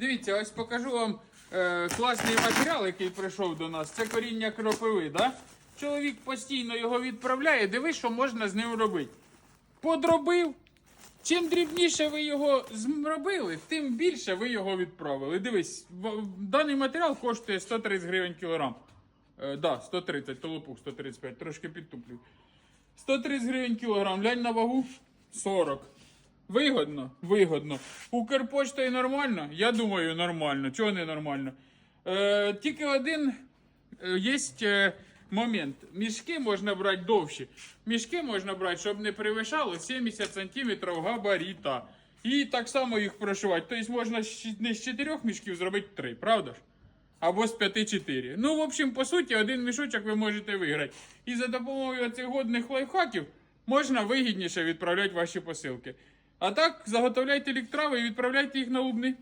Дивіться, ось покажу вам е, класний матеріал, який прийшов до нас. Це коріння кропиви. Да? Чоловік постійно його відправляє. Дивись, що можна з ним робити. Подробив. Чим дрібніше ви його зробили, тим більше ви його відправили. Дивись, даний матеріал коштує 130 гривень кілограм. Е, да, 130, толопух 135, трошки підтуплю. 130 гривень кілограм, глянь на вагу 40. Вигодно? Вигодно. Укрпоштою нормально? Я думаю, нормально. Чого не нормально? Е, тільки один е, є е, момент. Мішки можна брати довші. Мішки можна брати, щоб не перевищало 70 см габаріта. І так само їх прошивати. Тобто можна не з 4 мішків зробити 3, правда ж? Або з 5-4. Ну, в общем, по суті, один мішочок ви можете виграти. І за допомогою цих годних лайфхаків можна вигідніше відправляти ваші посилки. А так, заготовляйте ліктрави і відправляйте їх на лубни.